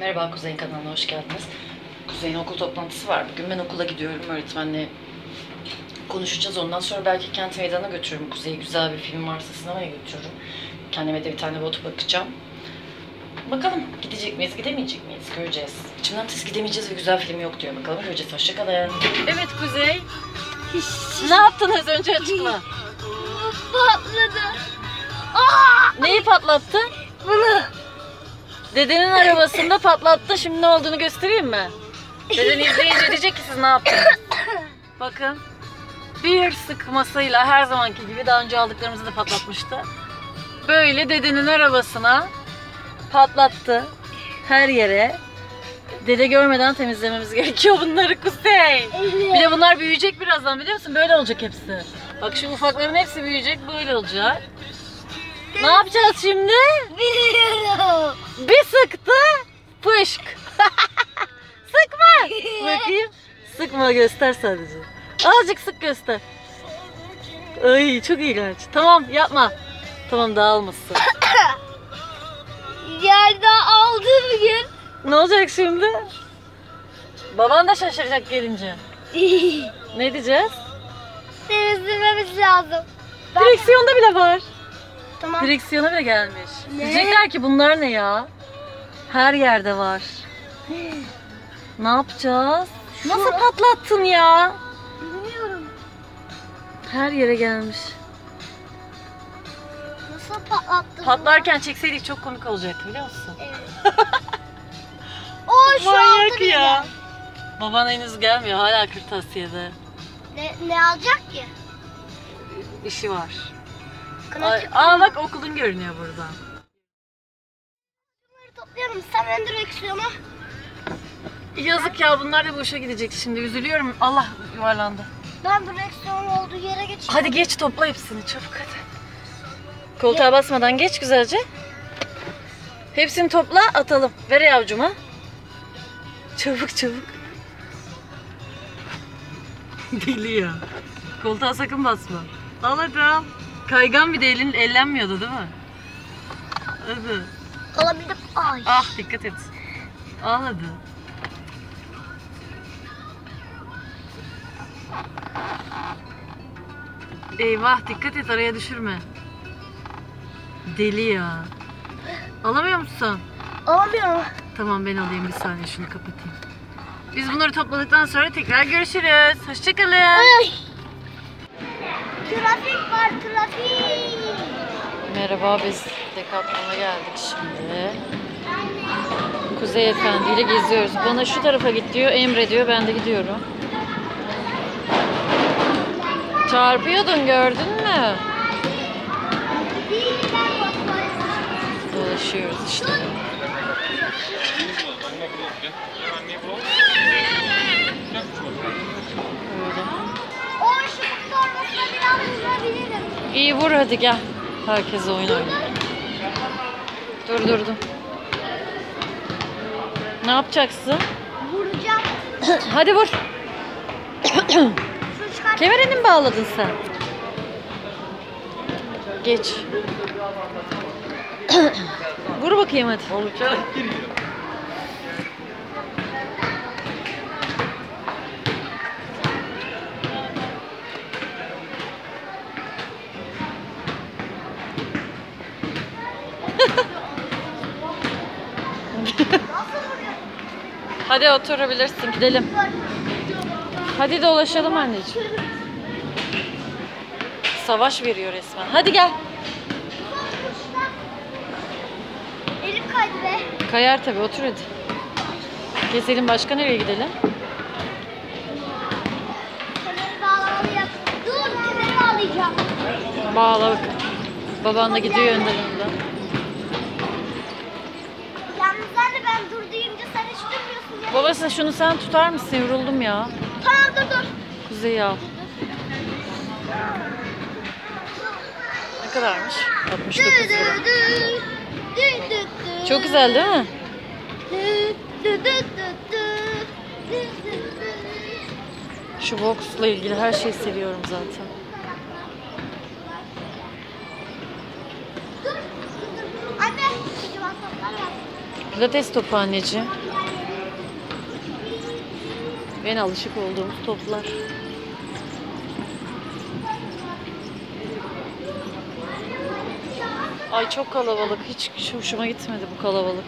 Merhaba Kuzey'in kanalına hoş geldiniz. Kuzey'in okul toplantısı var. Bugün ben okula gidiyorum. Öğretmenle konuşacağız. Ondan sonra belki kent meydana götürürüm. Kuzey'e güzel bir film varsa sinemaya götürürüm. Kendime de bir tane bot bakacağım. Bakalım gidecek miyiz, gidemeyecek miyiz? Göreceğiz. İçimden ses gidemeyeceğiz ve güzel film yok diyor. Bakalım göreceğiz. Hoşçakalın. Evet Kuzey. ne yaptınız önce açıkla. Patladı. Aa! Neyi patlattın? Bunu. Dedenin arabasında patlattı. Şimdi ne olduğunu göstereyim mi? Deden izleyince diyecek ki siz ne yaptınız? Bakın. Bir sıkmasıyla her zamanki gibi daha önce aldıklarımızı da patlatmıştı. Böyle dedenin arabasına patlattı. Her yere. Dede görmeden temizlememiz gerekiyor bunları Kuzey. Bir de bunlar büyüyecek birazdan biliyor musun? Böyle olacak hepsi. Bak şu ufakların hepsi büyüyecek böyle olacak. Ne yapacağız şimdi? Biliyorum. Bir sıktı, pışk. Sıkma. Bakayım. Sıkma göster sadece. Azıcık sık göster. Ay çok iğrenç. Tamam yapma. Tamam dağılmasın. Yerde aldı bugün. Ne olacak şimdi? Baban da şaşıracak gelince. Ne diyeceğiz? Temizlememiz lazım. Direksiyonda bile var. Tamam. Direksiyona bile gelmiş. Ne? Diyecekler ki bunlar ne ya? Her yerde var. Ne yapacağız? Nasıl patlattın ya? Bilmiyorum. Her yere gelmiş. Nasıl patlattı? Patlarken çekseydik çok komik olacaktı biliyor musun? Evet. o şu Manyak aldı ya. Baban henüz gelmiyor hala kırtasiyede. Ne, ne alacak ki? İşi var. Ay, aa bak okulun görünüyor buradan. Bunları toplayalım. Sen ön direksiyona. Yazık ya bunlar da boşa gidecek şimdi üzülüyorum. Allah yuvarlandı. Ben direksiyon olduğu yere geçeyim. Hadi geç topla hepsini çabuk hadi. Koltuğa basmadan geç güzelce. Hepsini topla atalım. Ver yavcuma. Çabuk çabuk. Deli ya. Koltuğa sakın basma. Al hadi al. Kaygan bir de elin ellenmiyordu değil mi? Hadi. Alabildim. Ay. Ah dikkat et. Al hadi. Eyvah dikkat et araya düşürme. Deli ya. Alamıyor musun? Alamıyorum. Tamam ben alayım bir saniye şunu kapatayım. Biz bunları topladıktan sonra tekrar görüşürüz. Hoşçakalın. Ay. Trafik var trafik. Merhaba biz Decathlon'a geldik şimdi. Kuzey Efendi ile geziyoruz. Bana şu tarafa git diyor, Emre diyor. Ben de gidiyorum. Çarpıyordun gördün mü? Dolaşıyoruz işte. Öyle. O ışık torbasına biraz vurabilirim. İyi vur hadi gel. Herkes oyun oynuyor. Dur dur dur. Ne yapacaksın? Vuracağım. Hadi vur. Kemerini mi bağladın sen? Geç. vur bakayım hadi. Hadi oturabilirsin. Gidelim. Hadi dolaşalım anneciğim. Savaş veriyor resmen. Hadi gel. Elim kaydı be. Kayar tabii otur hadi. Gezelim başka nereye gidelim? Dur bağlayacağım. Bağla bak. Baban da gidiyor önden önden. Yalnız anne ben dur deyince sen hiç durmuyorsun. ya. Babası şunu sen tutar mısın? Yoruldum ya. Tamam dur dur. Kuzey al. Ne kadarmış? 69 Dü lira. Çok güzel değil mi? Şu boxla ilgili her şeyi seviyorum zaten. Pilates topu anneciğim. Ben alışık olduğum toplar. Ay çok kalabalık. Hiç hoşuma gitmedi bu kalabalık.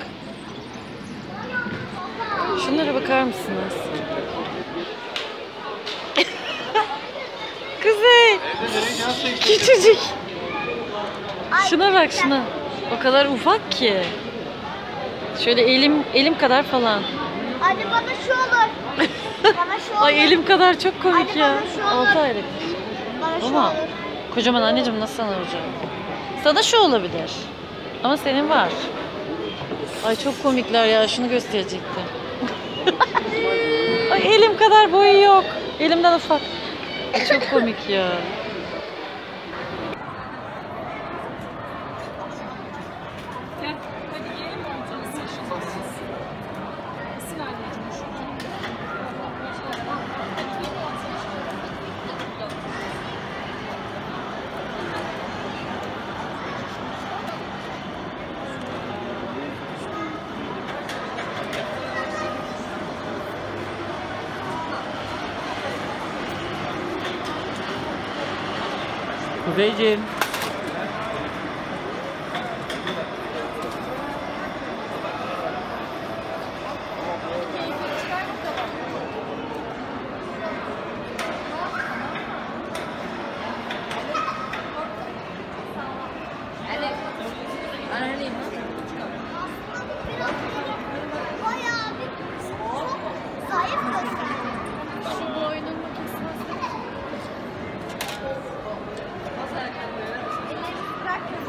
Şunlara bakar mısınız? Kuzey! Küçücük. Şuna bak şuna. O kadar ufak ki. Şöyle elim elim kadar falan. Anne bana şu olur. Ay elim kadar çok komik ya. bana şu olur. 6 aylık. Ama kocaman anneciğim nasıl sana olacak? Sana şu olabilir. Ama senin var. Ay çok komikler ya. Şunu gösterecektim. Ay elim kadar boyu yok. Elimden ufak. Ay, çok komik ya. Aproveite!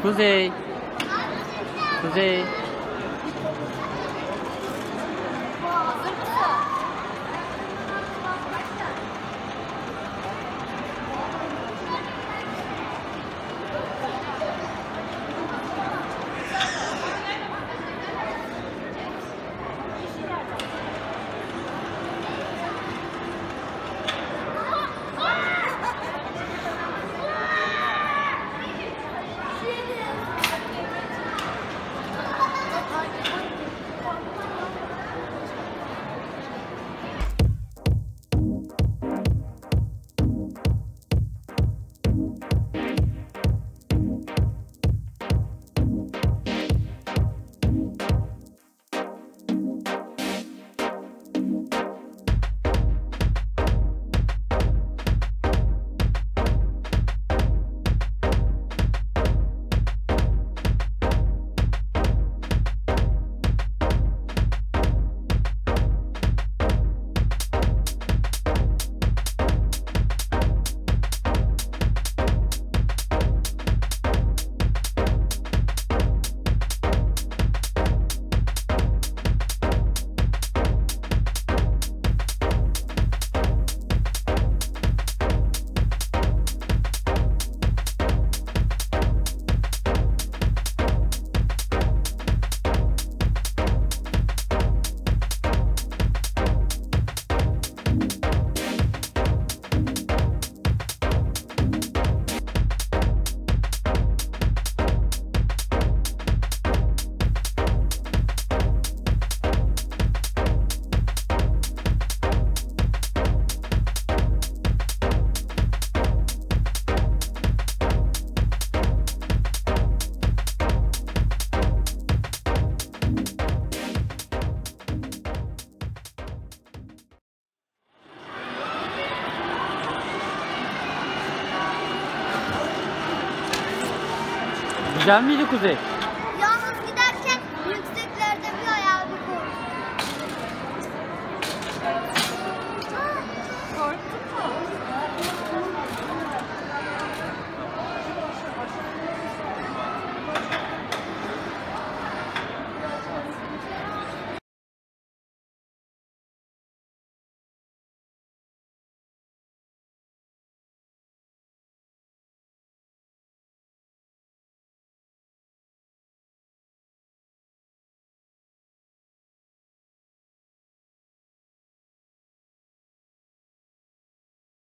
不是，不是，不是。Kuzey. Kuzey. Güzel miydi Kuzey?